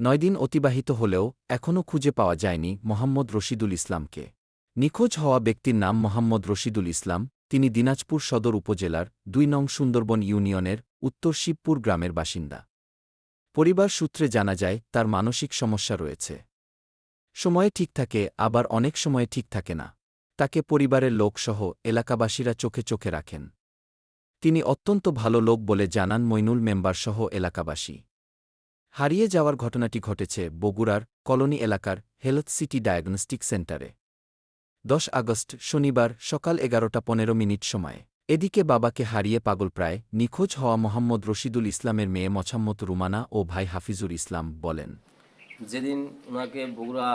নয় দিন অতিবাহিত হলেও এখনও খুঁজে পাওয়া যায়নি মোহাম্মদ রশিদুল ইসলামকে। নিখোঁজ হওয়া ব্যক্তির নাম মোহাম্মদ রশিদুল ইসলাম, তিনি দিনাজপুর সদর উপজেলার দুই নং সুন্দরবন ইউনিয়নের উত্তর শিবপুর গ্রামের বাসিন্দা। পরিবার সূত্রে জানা যায়, তার মানসিক সমস্যা রয়েছে। সময়ে ঠিক থাকে, আবার অনেক সময়ে ঠিক থাকে না। তাকে পরিবারের লোকসহ এলাকাবাসীরা চোখে চোখে রাখেন। তিনি অত্যন্ত ভালো লোক বলে জানান মইনুল মেম্বারসহ এলাকাবাসী। হারিয়ে যাওয়ার ঘটনাটি ঘটেছে বগুড়ার কলোনি এলাকার হেলথ সিটি ডায়াগনস্টিক সেন্টারে। দশ আগস্ট, শনিবার সকাল এগারোটা পনেরো মিনিট সময়ে। এদিকে বাবাকে হারিয়ে পাগল প্রায় নিখোঁজ হওয়া মোহাম্মদ রশিদুল ইসলামের মেয়ে মছাম্মত রুমানা ও ভাই হাফিজুর ইসলাম বলেন। যেদিন ওনাকে বগুড়া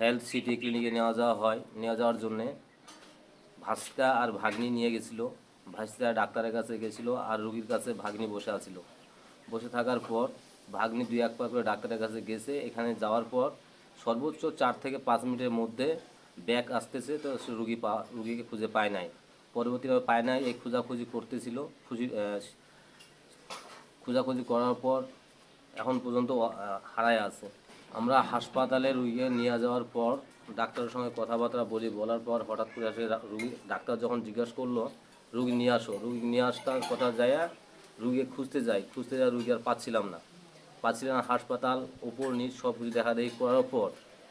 হেলথ সিটি ক্লিনিকে নেওয়া যাওয়া হয়, নেওয়া যাওয়ার জন্যে ভাস্তা আর ভাগ্নি নিয়ে গেছিল। ভাস্তা ডাক্তারের কাছে গেছিল আর রুগীর কাছে ভাগ্নি বসে আছিল। বসে থাকার পর ভাগ্নি দুই এক পা করে ডাক্তারের কাছে গেছে। এখানে যাওয়ার পর সর্বোচ্চ চার থেকে পাঁচ মিনিটের মধ্যে ব্যাগ আসতেছে, তো সে রুগী পা, রুগীকে খুঁজে পায় নাই। পরবর্তীভাবে পায় নাই, এই খোঁজাখুঁজি করতেছিল। খুঁজি খোঁজাখুঁজি করার পর এখন পর্যন্ত হারায় আছে। আমরা হাসপাতালে রুগীকে নিয়ে যাওয়ার পর ডাক্তারের সঙ্গে কথাবার্তা বলি, বলার পর হঠাৎ করে আসে রুগী, ডাক্তার যখন জিজ্ঞাসা করল, রুগী নিয়ে আসো। রুগী নিয়ে আসতার কথা যায় রুগীকে খুঁজতে যাই। খুঁজতে যাই রুগী আর পাচ্ছিলাম না। পাচ্ছিলাম হাসপাতাল, উপর নিচ সব কিছু দেখা দেখি করার পর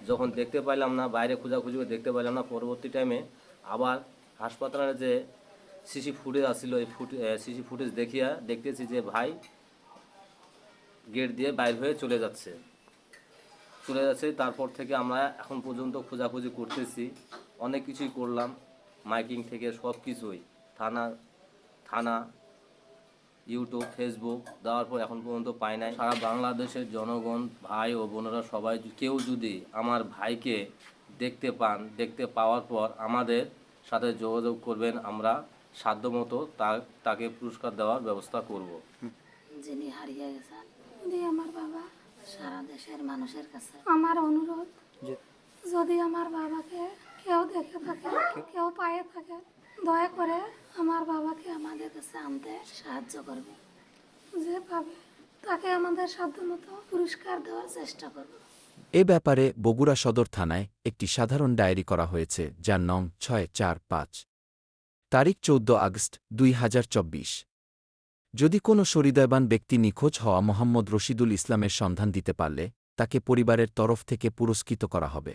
যখন দেখতে পাইলাম না, বাইরে খোঁজাখুঁজি দেখতে পাইলাম না, পরবর্তী টাইমে আবার হাসপাতালের যে সিসি ফুটেজ আসছিল, এই ফুটে সিসি ফুটেজ দেখিয়া দেখতেছি যে ভাই গেট দিয়ে বাইর হয়ে চলে যাচ্ছে। চলে যাচ্ছে, তারপর থেকে আমরা এখন পর্যন্ত খোঁজাখুঁজি করতেছি। অনেক কিছুই করলাম, মাইকিং থেকে সব কিছুই থানা থানা ইউটিউব ফেসবুক দেওয়ার পর এখন পর্যন্ত পাই নাই। সারা বাংলাদেশের জনগণ ভাই ও বোনেরা সবাই কেউ যদি আমার ভাইকে দেখতে পান দেখতে পাওয়ার পর আমাদের সাথে যোগাযোগ করবেন আমরা সাধ্যমতো তা- তাকে পুরস্কার দেওয়ার ব্যবস্থা করব। যিনি হারিয়ে গেছেন উনি আমার বাবা সারা দেশের মানুষের কাছে। আমার অনুরোধ যদি আমার বাবাকে কেউ দেখে থাকে, কেউ পায়ে থাকে। দয়া করে আমার বাবাকে আমাদের কাছে আনতে সাহায্য করবে। যে পাবে তাকে আমাদের সাধ্যমতো পুরস্কার দেওয়ার চেষ্টা করব। এ ব্যাপারে বগুড়া সদর থানায় একটি সাধারণ ডায়েরি করা হয়েছে, যার নং ছয় চার পাঁচ। তারিখ চৌদ্দ আগস্ট দুই হাজার চব্বিশ। যদি কোনো সরিদয়বান ব্যক্তি নিখোঁজ হওয়া মোহাম্মদ রশিদুল ইসলামের সন্ধান দিতে পারলে তাকে পরিবারের তরফ থেকে পুরস্কৃত করা হবে।